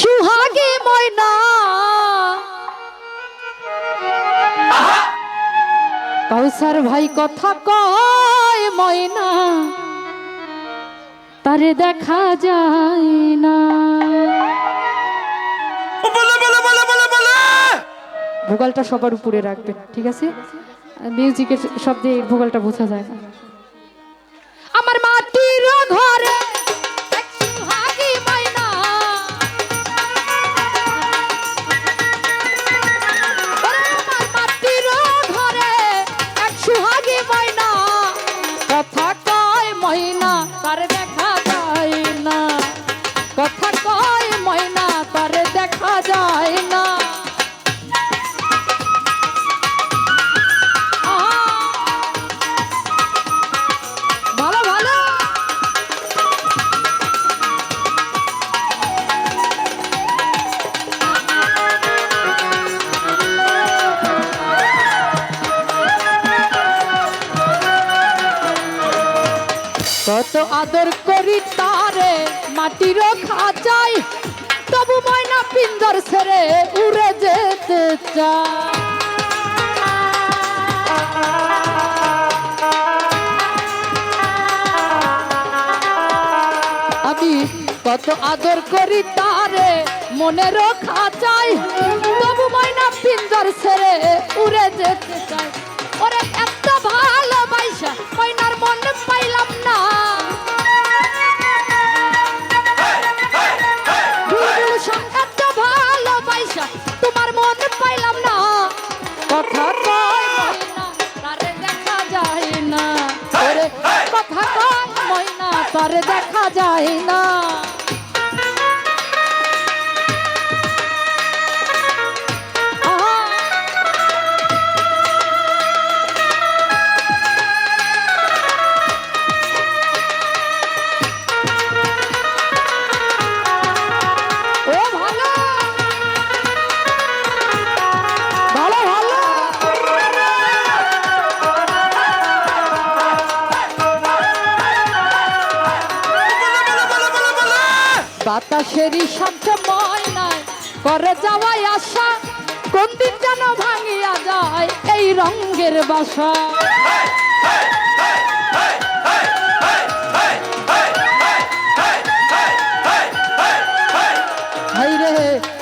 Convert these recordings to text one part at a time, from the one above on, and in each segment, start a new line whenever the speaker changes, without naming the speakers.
সুহাগে ময়না। কৌসার ভাই কথা কয় ময়না তারে দেখা যায় না। ভোগালটা সবার উপরে রাখবেন ঠিক আছে? মিউজিকের শব্দে ভোগালটা বোঝা যায় না। কত আদর করি তারে, মাটির খাঁচাই তবু ময়না পিঞ্জর ছেড়ে উড়ে যেতে চায়। কত আদর করি তারে মনের খাঁচাই তারে দেখা যায় না। বাতাসেরই সাথে ময়নায় করে যাওয়াই আশা, কোন দিন যেন ভাঙিয়া যায় এই রঙের বাসা।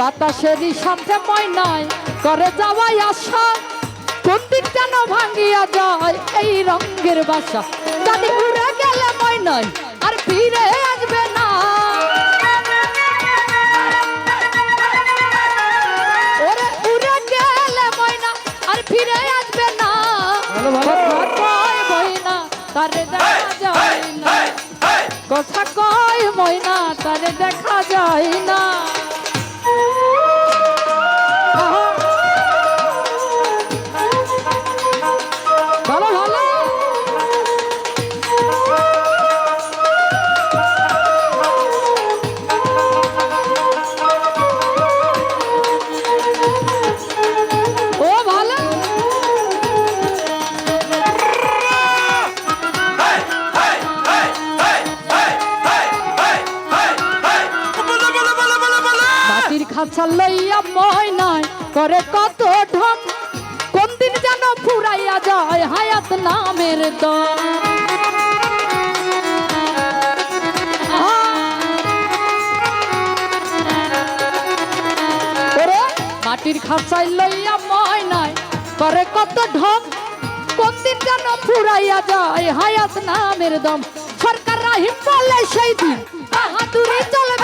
বাতাসেরই সাথে ময়নায় করে যাওয়াই আশা, কোন দিন যেন ভাঙিয়া যায় এই রঙের বাসা। যদি উড়ে গেলে ময়নায়, আর ফিরে আসবে কথা কয় ময়না তারে দেখা যায় না। খাঁচা লইয়া ময়নায় করে কত ঢং। কোন দিন যেন ফুরাইয়া যায় হায়াত নামের। ওরে, মাটির খাঁচাই লইয়া ময়নায় করে কত ঢং। কোন দিন যেন ফুরাইয়া যায় হায়াত নামের দম। সরকার রাহিম বলে সেই দিন বাহাদুরি চলবে।